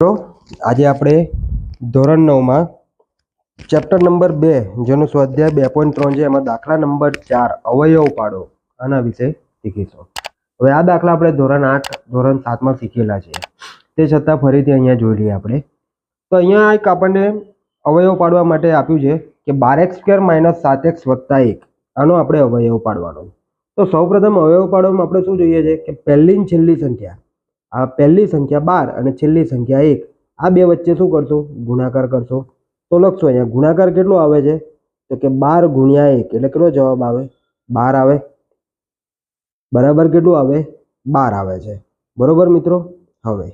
મિત્રો, આજે આપણે ધોરણ નવમાં ચેપ્ટર નંબર બે, જેનું સ્વાધ્યાય બે પોઈન્ટ ત્રણ છે, એમાં દાખલા નંબર ચાર, અવયવ પાડો, આના વિશે શીખીશું. હવે આ દાખલા આપણે ધોરણ આઠ, ધોરણ સાતમાં શીખેલા છે. તે છતાં ફરીથી અહીંયા જોઈ લઈએ આપણે. તો અહીંયા એક આપણને અવયવ પાડવા માટે આપ્યું છે કે બાર એક્સ સ્ક્વેર માઇનસ સાત એક્સ વત્તા એક, આનો આપણે અવયવ પાડવાનો. તો સૌપ્રથમ અવયવ પાડવામાં આપણે શું જોઈએ છે કે પહેલી છેલ્લી સંખ્યા. આ પહેલી સંખ્યા બાર અને છેલ્લી સંખ્યા એક. આ બે વચ્ચે શું કરશો? ગુણાકાર કરશો. તો લખશો અહીંયા, ગુણાકાર કેટલો આવે છે? તો કે બાર ગુણ્યા એક. એટલે કેટલો જવાબ આવે? બાર આવે. બરાબર કેટલું આવે? બાર આવે છે. બરોબર મિત્રો? હવે.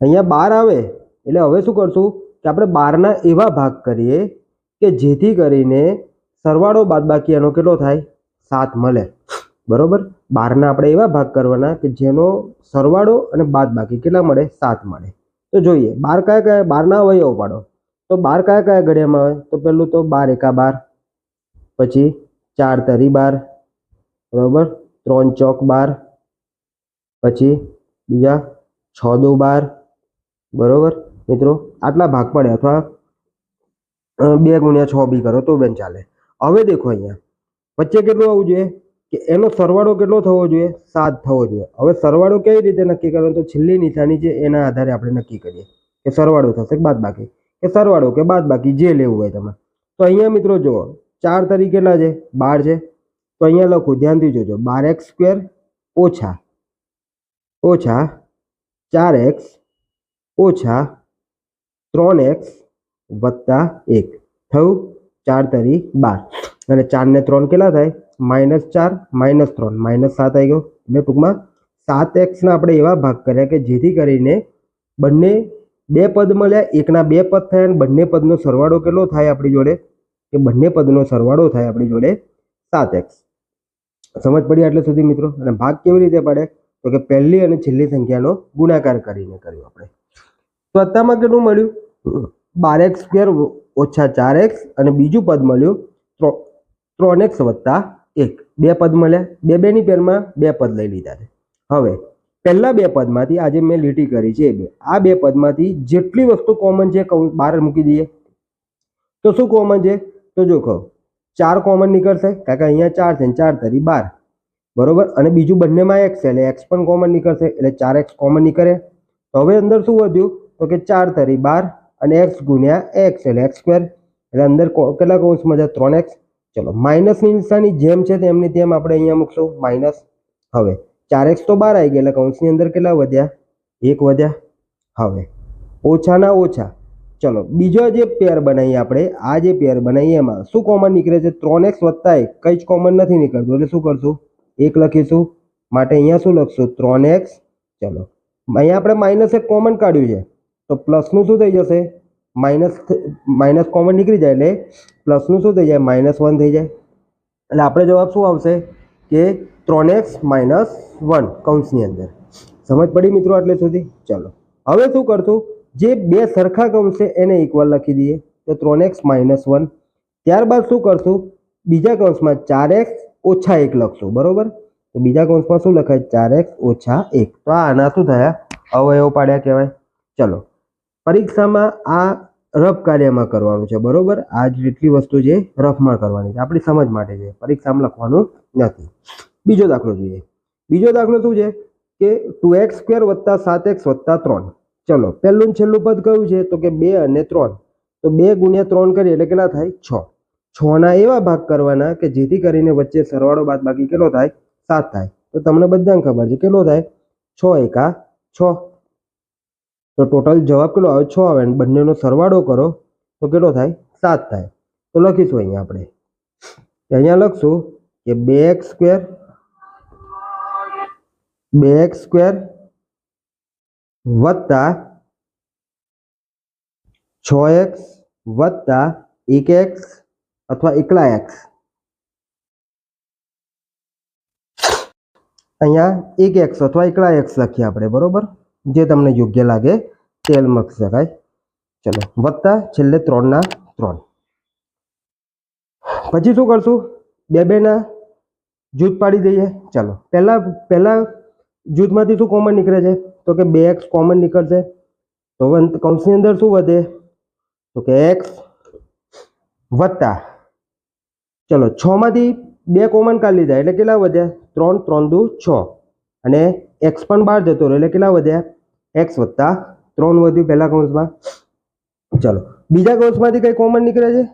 અહીંયા બાર આવે. એટલે હવે શું કરશું? કે આપણે બારના એવા ભાગ કરીએ કે જેથી કરીને સરવાળો બાદબાકી એનો કેટલો થાય? સાત મળે. બરોબર? બારના આપણે એવા ભાગ કરવાના કે જેનો સરવાળો અને બાદબાકી કેટલા મળે? સાત મળે. તો જોઈએ, બાર કયા કયા, બારના અવયવ પાડો. તો બાર કયા કયા ઘડિયામાં આવે? તો પહેલું તો બાર એકા બાર, પછી ચાર તરી બાર, બરોબર? ત્રણ ચોક બાર, પછી બીજા છ દો બાર, બરોબર? મિત્રો, આટલા ભાગ પડે અથવા બે ગુણ્યા છ બી કરો તો બેન ચાલે. હવે દેખો અહીંયા, વચ્ચે કેટલું આવવું જોઈએ? કે એનો સરવાળો કેટલો થવો જોઈએ? સાત થવો જોઈએ. હવે સરવાળો કેવી રીતે નક્કી કરવાનો? તો છેલ્લી નિશાની છે, એના આધારે આપણે નક્કી કરીએ કે સરવાળો થશે કે બાદ બાકી કે સરવાળો કે બાદ બાકી જે લેવું હોય તમે તો અહીંયા મિત્રો જુઓ, ચાર તરીકે કેટલા છે? બાર છે. તો અહીંયા લખું, ધ્યાનથી જોજો. બાર એક્સ સ્ક્વેર ઓછા ઓછા ચાર એક્સ, ઓછા ત્રણ એક્સ વત્તા એક. થયું? ચાર તરી બાર. અને ચાર ને ત્રણ કેટલા થાય? માઇનસ ચાર માઇનસ ત્રણ માઇનસ સાત આવી ગયો. એટલે ટૂંકમાં સાત એક્સના આપણે એવા ભાગ કર્યા કે જેથી કરીને બંને બે પદ મળ્યા, એકના બે પદ થયા અને બંને પદનો સરવાળો કેટલો થાય આપણી જોડે? કે બંને પદનો સરવાળો થાય આપણી જોડે સાત એક્સ. સમજ પડી આટલે સુધી મિત્રો? અને ભાગ કેવી રીતે પડે તો કે પહેલી અને છેલ્લી સંખ્યાનો ગુણાકાર કરીને કર્યો આપણે. તો અત્યારમાં કેટલું મળ્યું? બાર એક્સ સ્ક્વેર ઓછા ચાર એક્સ અને બીજું પદ મળ્યું ત્રણ એક્સ વત્તા એક. બે પદ મળ્યા. બે બેની પેરમાં બે પદ લઈ લીધા છે. હવે, પહેલા બે પદમાંથી આજે મેં લીટી કરી છે એ બે. આ બે પદમાંથી જેટલી વસ્તુ કોમન છે બહાર મૂકી દઈએ. તો શું કોમન છે? તો જો કહો ચાર કોમન નીકળશે, કારણ કે અહીંયા ચાર છે ચાર તરી બાર. બરોબર? અને બીજું બંનેમાં એક્સ છે, એટલે એક્સ પણ કોમન નીકળશે, એટલે ચાર એક્સ કોમન નીકળે. તો હવે અંદર શું વધ્યું? તો કે ચાર તરી બાર અને એક્સ ગુણ્યા એક્સ એટલે એક્સ સ્ક્વેર એટલે અંદર કેટલા કૌંસમાં છે? ત્રણ એક્સ ચલો માઇનસની નિશાની જેમ છે તેમની તેમ આપણે અહીંયા મૂકશું. માઇનસ હવે, ચાર એક્સ તો બાર આવી ગયા, એટલે કૌંસની અંદર કેટલા વધ્યા? એક વધ્યા. હવે, ઓછાના ઓછા. ચલો, બીજો જે પેર બનાવીએ આપણે, આ જે પેર બનાવીએ, એમાં શું કોમન નીકળે છે? ત્રણ એક્સ વત્તા એક. કંઈ જ કોમન નથી નીકળતું, એટલે શું કરશું? એક લખીશું. માટે અહીંયા શું લખશું? ત્રણ એક્સ. ચલો, અહીંયા આપણે માઇનસ એક કોમન કાઢ્યું છે. તો પ્લસનું શું થઈ જશે? માઇનસ માઇનસ કોમન નીકળી જાય એટલે પ્લસનું શું થઈ જાય? માઇનસ વન થઈ જાય. એટલે આપણે જવાબ શું આવશે? કે ત્રણ એક્સ માઇનસ વન કૌંસની અંદર. સમજ પડી મિત્રો એટલે સુધી? ચલો. હવે શું કરશું? જે બે સરખા કૌંસ છે એને ઇક્વલ લખી દઈએ. તો ત્રણ એક્સ માઇનસ વન. ત્યારબાદ શું કરશું? બીજા કૌંસમાં ચાર એક્સ ઓછા એક લખશું. બરાબર? તો બીજા કૌંસમાં શું લખાય? ચાર એક્સ ઓછા એક. તો આ આના શું થયા? અવયવ પાડ્યા કહેવાય. ચલો. પરીક્ષામાં આ રફ કાર્યમાં કરવાનું છે, બરોબર? આ જેટલી વસ્તુ છે રફમાં કરવાની છે. આપણી સમજ માટે છે. પરીક્ષામાં લખવાનું નથી. બીજો દાખલો જોઈએ. બીજો દાખલો શું છે? કે ટુ એક્સ સ્ક્વેર વત્તા સાત એક્સ વત્તા ત્રણ. ચલો, પહેલું છેલ્લું પદ કયું છે? તો કે બે અને ત્રણ. તો બે ગુણ્યા ત્રણ કરીએ એટલે કેટલા થાય? છ. છના એવા ભાગ કરવાના કે જેથી કરીને વચ્ચે સરવાળો બાદ બાકી કેટલો થાય? સાત થાય. તો તમને બધાને ખબર છે. કેટલો થાય? છ એકા છ. તો ટોટલ જવાબ કેટલો આવે? છ આવે. અને બંનેનો સરવાળો કરો, તો કેટલો થાય? સાત થાય. તો લખીશું અહીંયા આપણે. અહીંયા લખશું કે બે એક્સ સ્ક્વેર, બે એક્સ સ્ક્વેર વત્તા છ એક્સ વત્તા એક એક્સ અથવા એકલા એક્સ. અહીંયા એક એક્સ અથવા એકલા એક્સ લખીએ આપણે, બરોબર? જે તમને યોગ્ય લાગે તેલ લખી શકાય. ચલો, વત્તા છેલ્લે ત્રણના ત્રણ. પછી શું કરશું? બે બેના જૂથ પાડી દઈએ. ચાલો, પહેલાં પહેલાં જૂથમાંથી શું કોમન નીકળે છે? તો કે બે એક્સ કોમન નીકળશે. તો કૌંસની અંદર શું વધે? તો કે એક્સ વત્તા. ચલો છમાંથી બે કોમન કાઢી લીધા. એટલે કેટલા વધ્યા? ત્રણ ત્રણ દુ છ. અને એક્સ પણ બહાર જતો રહ્યો. એટલે કેટલા વધ્યા? એક્સ વત્તા ત્રણ વધ્યું પહેલા કૌંસમાં. ચલો. બીજા કૌંસમાંથી કંઈ કોમન નીકળે છે?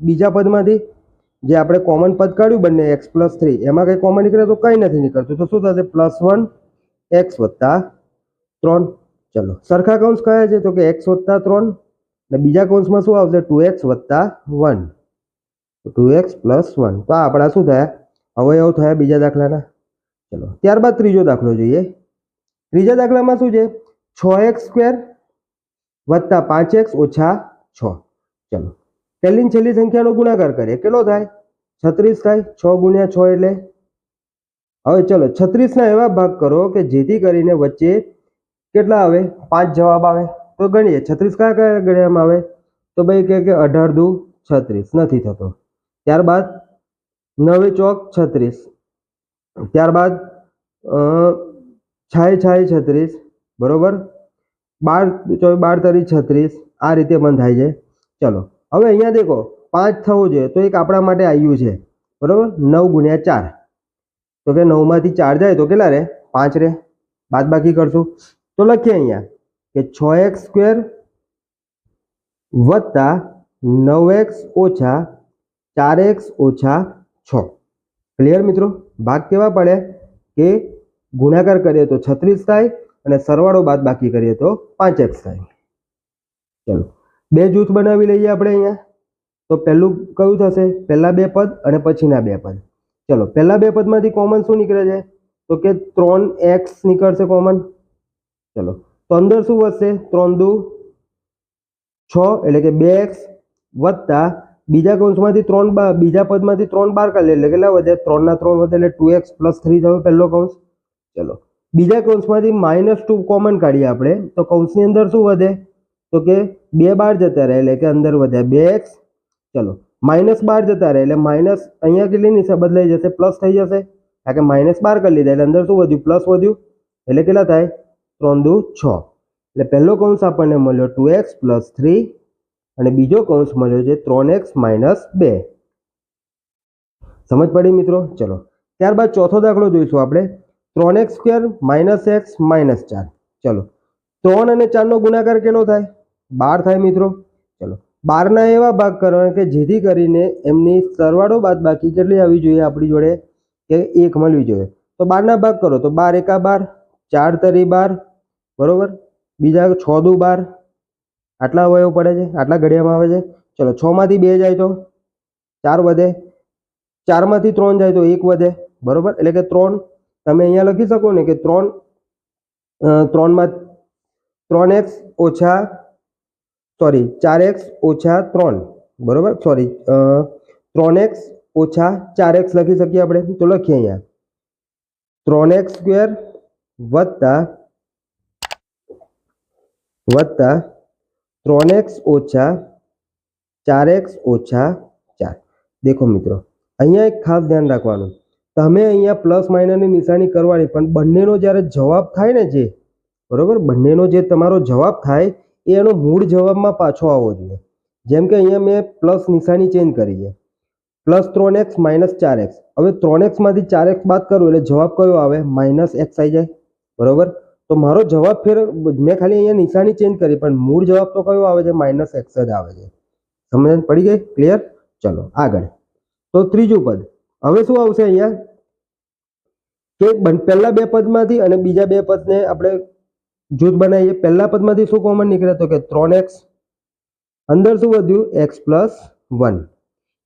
બીજા પદમાંથી? જે આપણે કોમન પદ કાઢ્યું બંને એક્સ પ્લસ થ્રી એમાં કંઈ કોમન નીકળે તો કંઈ નથી નીકળતું. તો શું થશે? પ્લસ વન એક્સ વત્તા ત્રણ. ચલો. સરખા કૌંસ કયા છે? તો કે એક્સ વત્તા ત્રણ. અને બીજા કૌંસમાં શું આવશે? ટુ એક્સ વત્તા one two x plus one તો આપણા શું થયા? અવયવ થયા બીજા દાખલાના. ચલો, ત્યારબાદ ત્રીજો દાખલો જોઈએ. ત્રીજા દાખલામાં શું છે? છ એક્સ સ્ક્વેર વત્તા પાંચ એક્સ ઓછા છ. ચલો પહેલી છેલ્લી સંખ્યાનો ગુણાકાર કરીએ. કેટલો થાય? છત્રીસ થાય. છ ગુણ્યા છ એટલે? હવે ચલો, છત્રીસના એવા ભાગ કરો કે જેથી કરીને વચ્ચે કેટલા આવે? પાંચ જવાબ આવે. તો ગણીએ, છત્રીસ કયા કયા ગણવામાં આવે? તો ભાઈ કે કે અઢાર દુ છત્રીસ. નથી થતો. ત્યારબાદ નવે ચોક છત્રીસ. ત્યારબાદ અ, છાય છાય છત્રીસ બરોબર? બાર ચોવીસ બાર તરી છત્રીસ આ રીતે પણ થાય છે. ચલો હવે અહીંયા દેખો પાંચ થવું જોઈએ તો એક આપણા માટે આવ્યું છે બરોબર? નવ ગુણ્યા ચાર. તો કે નવમાંથી ચાર જાય તો કેટલા રહે? પાંચ રહે. બાદ બાકી કરશું. તો લખીએ અહીંયા કે છ એક્સ સ્ક્વેર વત્તા નવ એક્સ ઓછા ચાર એક્સ ઓછા છ. ક્લિયર મિત્રો? ભાગ કેવા પડે? કે ગુણાકાર કરીએ તો છત્રીસ થાય અને સરવાળો બાદ બાકી કરીએ તો પાંચ એક્સ થાય. ચલો. બે જૂથ બનાવી લઈએ આપણે અહીંયા. તો પહેલું કયું થશે? પહેલાં બે પદ અને પછીના બે પદ. ચલો, પહેલાં બે પદમાંથી કોમન શું નીકળે છે? તો કે ત્રણ એક્સ નીકળશે કોમન ચલો. તો અંદર શું વધશે? ત્રણ દુ છ, એટલે કે બે એક્સ વત્તા બીજા કૌંસમાંથી ત્રણ બાર બીજા પદમાંથી ત્રણ બાર કાઢી એટલે કેટલા વધે? ત્રણના ત્રણ વધે એટલે ટુ એક્સ પ્લસ થ્રી થયો પહેલો કૌંસ. ચલો. બીજા કૌંસમાંથી માઇનસ ટુ કોમન કાઢીએ આપણે. તો કૌંસની અંદર શું વધે? તો કે બે બાર જતા રહે એટલે કે અંદર વધે. બે એક્સ ચલો. માઇનસ બાર જતા રહે એટલે માઇનસ અહીંયા કેટલી નિશા બદલાઈ જશે? પ્લસ થઈ જશે. કારણ કે માઇનસ બાર કરી લીધા. એટલે અંદર શું વધ્યું? પ્લસ વધ્યું. એટલે કેટલા થાય? ત્રણ દુ છ. એટલે પહેલો કૌંસ આપણને મળ્યો ટુ એક્સ પ્લસ થ્રી અને બીજો કૌંસ મળ્યો છે ત્રણ એક્સ માઇનસ બે. સમજ પડી મિત્રો? ચલો. ત્યારબાદ ચોથો દાખલો જોઈશું આપણે. ત્રણ x square minus x minus ચાર. ચલો. ત્રણ અને ચારનો ગુણાકાર કેટલો થાય? બાર થાય મિત્રો. ચલો. બારના એવા ભાગ કરવાના કે જેથી કરીને એમની સરવાળો બાદ બાકી કેટલી આવી જોઈએ આપણી જોડે? કે એક મળવી જોઈએ. તો બારના ભાગ કરો. તો બાર એકા બાર, ચાર તરી બાર, બરોબર? બીજા છ દુ બાર આટલા અવયવ પડે છે, આટલા ઘડિયામાં આવે છે. ચલો છ માંથી બે જાય તો? ચાર વધે. ચારમાંથી ત્રણ જાય તો એક વધે. બરોબર? એટલે કે ત્રણ, તમે અહીંયા લખી શકો ને કે ત્રણ ત્રણમાં ત્રણ એક્સ ઓછા, સોરી ચાર એક્સ ઓછા ત્રણ. બરોબર? સોરી ત્રણ એક્સ ઓછા ચાર એક્સ લખી શકીએ આપણે. તો લખીએ અહીંયા. ત્રણ એક્સ સ્ક્વેર વત્તા વત્તા ત્રણ એક્સ ઓછા ચાર એક્સ ઓછા ચાર. દેખો મિત્રો, અહીંયા એક ખાસ ધ્યાન રાખવાનું. તમે અહીંયા પ્લસ માઇનસની નિશાની કરવાની, પણ બંનેનો જ્યારે જવાબ થાય ને જે, બરોબર? બંનેનો જે તમારો જવાબ થાય, એ એનો મૂળ જવાબમાં પાછો આવવો જોઈએ. જેમ કે અહીંયા મેં પ્લસ નિશાની ચેન્જ કરી છે. પ્લસ ત્રણ એક્સ માઇનસ ચાર એક્સ. હવે ત્રણ એક્સમાંથી ચાર એક્સ બાદ કરું એટલે જવાબ કયો આવે? માઇનસ એક્સ આવી જાય. બરોબર? તો મારો જવાબ ફેર, મેં ખાલી અહીંયા નિશાની ચેન્જ કરી, પણ મૂળ જવાબ તો કયો આવે છે? માઇનસ એક્સ જ આવે છે. સમજ પડી ગઈ? ક્લિયર ચલો, આગળ. તો ત્રીજું પદ. હવે શું આવશે અહીંયા? કે પહેલા બે પદમાંથી અને બીજા બે પદને આપણે જૂથ બનાવીએ. પહેલા પદમાંથી શું કોમન નીકળે તો કે ત્રણ એક્સ અંદર શું વધ્યું? એક્સ પ્લસ વન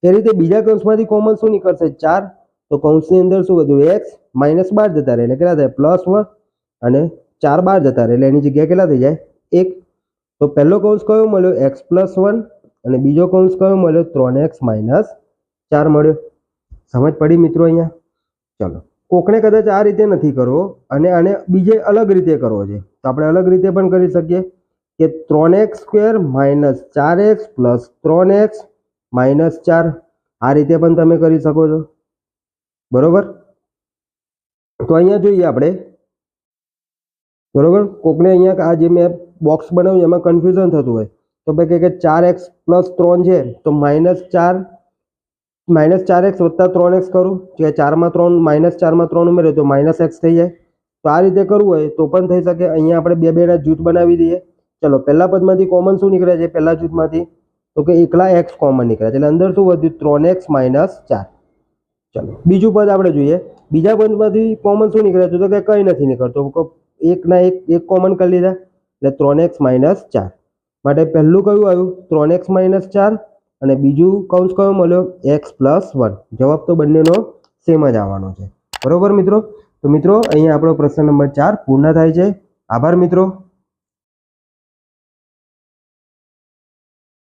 એ રીતે બીજા કૌંસમાંથી કોમન શું નીકળશે? ચાર. તો કૌંસની અંદર શું વધ્યું? એક્સ માઇનસ બાર જતા રહે. એટલે કેટલા થાય? પ્લસ વન અને ચાર બાર જતા રહે. એટલે એની જગ્યાએ કેટલા થઈ જાય? એક. તો પહેલો કૌંસ કયો મળ્યો? X plus one. અને બીજો કૌંસ કયો મળ્યો? ત્રણ એક્સ માઇનસ ચાર મળ્યો. સમજ પડી મિત્રો અહીંયા? ચલો. કોકને કદાચ આ રીતે નથી કરવો અને આને બીજે અલગ રીતે કરવો છે. તો આપણે અલગ રીતે પણ કરી શકીએ કે ત્રણ એક્સ સ્ક્વેર માઇનસ ચાર એક્સ પ્લસ ત્રણ એક્સ માઇનસ ચાર. આ રીતે પણ તમે કરી શકો છો. બરોબર? તો અહીંયા જોઈએ આપણે. બરોબર? કોકને અહીંયા આ જે મેં બોક્સ બનાવ્યું એમાં કન્ફ્યુઝન થતું હોય. તો ભાઈ કહે કે ચાર એક્સ પ્લસ ત્રણ છે, તો માઇનસ ચાર માઇનસ ચાર એક્સ વત્તા ત્રણ એક્સ કરું? જે ચારમાં ત્રણ માઇનસ ચારમાં ત્રણ ઉમેર્યો તો માઇનસ એક્સ થઈ જાય. તો આ રીતે કરવું હોય તો પણ થઈ શકે. અહીંયા આપણે બે બેના જૂથ બનાવી દઈએ. ચલો, પહેલા પદમાંથી કોમન શું નીકળે છે? પહેલા જૂથમાંથી. તો કે એકલા એક્સ કોમન નીકળે છે. એટલે અંદર શું વધ્યું? ત્રણ એક્સ માઇનસ ચાર. ચલો, બીજું પદ આપણે જોઈએ. બીજા પદમાંથી કોમન શું નીકળે છે? તો કે કંઈ નથી નીકળતું. એકના એક એક કોમન કરી લીધા. એટલે ત્રણ એક્સ માઇનસ ચાર. માટે પહેલું કયું આવ્યું? ત્રણ એક્સ માઇનસ ચાર અને બીજું કૌંસ કયો મળ્યો? X plus one. જવાબ તો બંનેનો સેમ જ આવવાનો છે. બરોબર મિત્રો? તો મિત્રો, અહીંયા આપણો પ્રશ્ન નંબર ચાર પૂર્ણ થાય છે. આભાર મિત્રો.